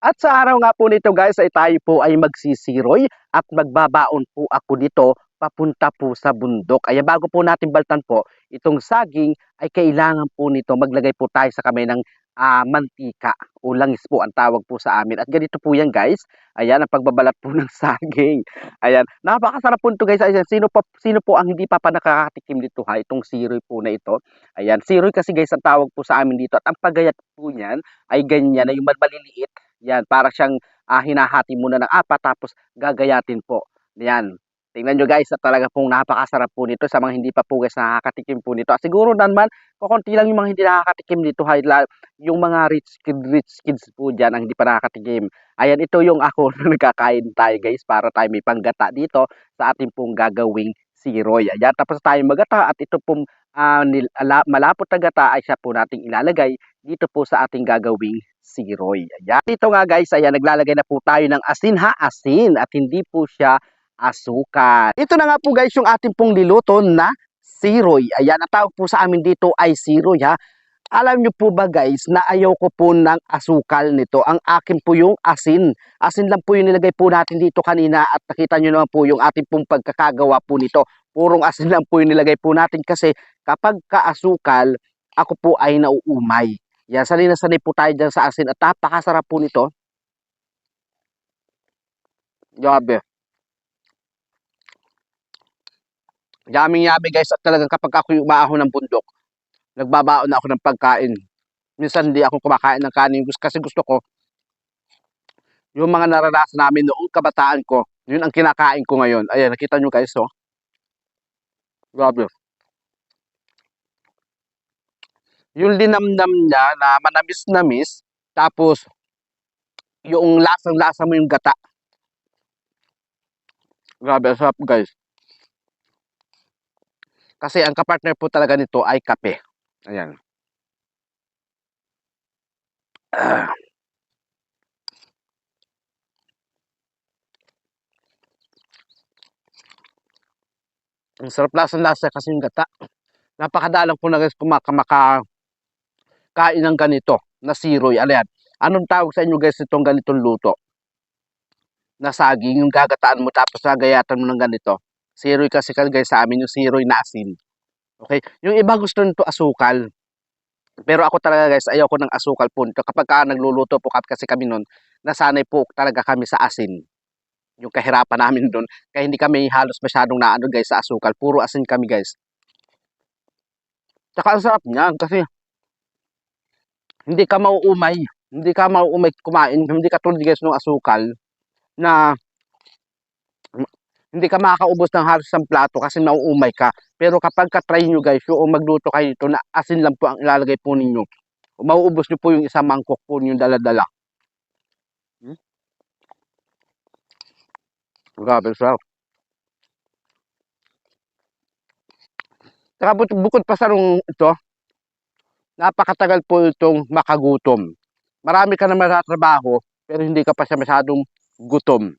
At sa araw nga po nito guys ay tayo po ay magsisiroy at magbabaon po ako dito papunta po sa bundok. Ay bago po natin baltan po itong saging ay kailangan po nito maglagay po tayo sa kamay ng ah, mantika o langis po ang tawag po sa amin. At ganito po yan guys. Ayan ang pagbabalat po ng saging. Ayan. Napakasarap po nito guys. Ayan, sino, pa, sino po ang hindi pa pa nakakatikim dito ha? Itong siroy po na ito. Ayan. Siroy kasi guys ang tawag po sa amin dito. At ang pagayat po niyan ay ganyan na yung maliliit yan, para siyang ah, hinahati muna ng apat tapos gagayatin po. Yan. Tingnan nyo guys, talaga pong napakasarap po nito sa mga hindi pa po guys nakakatikim po nito. At siguro naman, kukunti lang yung mga hindi nakakatikim la- Yung mga rich kid, rich kids po dyan ang hindi pa nakakatikim. Ayan, ito yung ako na nagkakain tayo guys para tayo may panggata dito sa ating pong gagawing siroy. Ayan, tapos tayo magata at ito pong ala- malapot na gata ay siya po nating ilalagay dito po sa ating gagawing siroy. Ayan. Dito nga guys, ayan, naglalagay na po tayo ng asin ha, asin at hindi po siya asukal. Ito na nga po guys yung ating pong niluto na siroy. Ayan, ang tawag po sa amin dito ay siroy ha. Alam nyo po ba guys na ayaw ko po ng asukal nito. Ang akin po yung asin. Asin lang po yung nilagay po natin dito kanina at nakita nyo naman po yung ating pong pagkakagawa po nito. Purong asin lang po yung nilagay po natin kasi kapag kaasukal, ako po ay nauumay. Yan, sanay na sanay po tayo dyan sa asin at napakasarap po nito. Grabe. Yaming yami guys at talagang kapag ako yung umaaho ng bundok, nagbabaon na ako ng pagkain. Minsan hindi ako kumakain ng kanin kasi gusto ko yung mga naranasan namin noong kabataan ko, yun ang kinakain ko ngayon. Ayan, nakita nyo guys, oh. Grabe. Yung linamnam niya na manamis-namis, tapos yung lasang-lasa mo yung gata. Grabe, sarap guys. Kasi ang kapartner po talaga nito ay kape. Ayan. Ah. Ang sarap lasang-lasa kasi yung gata. Napakadalang po na guys kumakamaka kain ng ganito na siroy. Ayan. Anong tawag sa inyo guys itong ganitong luto? Na saging, yung gagataan mo tapos gagayatan mo ng ganito. Siroy kasi guys sa amin yung siroy na asin. Okay? Yung iba gusto nito asukal. Pero ako talaga guys, ayoko ng asukal po. Kapag ka nagluluto po kasi kami noon, nasanay po talaga kami sa asin. Yung kahirapan namin doon. Kaya hindi kami halos masyadong naano guys sa asukal. Puro asin kami guys. Tsaka ang sarap niyan kasi hindi ka mauumay. Hindi ka mauumay kumain. Hindi ka tulad guys ng asukal na hindi ka makakaubos ng halos ng plato kasi mauumay ka. Pero kapag ka-try nyo guys, yung magluto kayo ito na asin lang po ang ilalagay po ninyo. Mauubos nyo po yung isang mangkok po yung dala-dala. Hmm? Grabe, sarap. Saka bukod, pa sa rung ito, napakatagal po itong makagutom. Marami ka na matatrabaho, pero hindi ka pa siya masyadong gutom.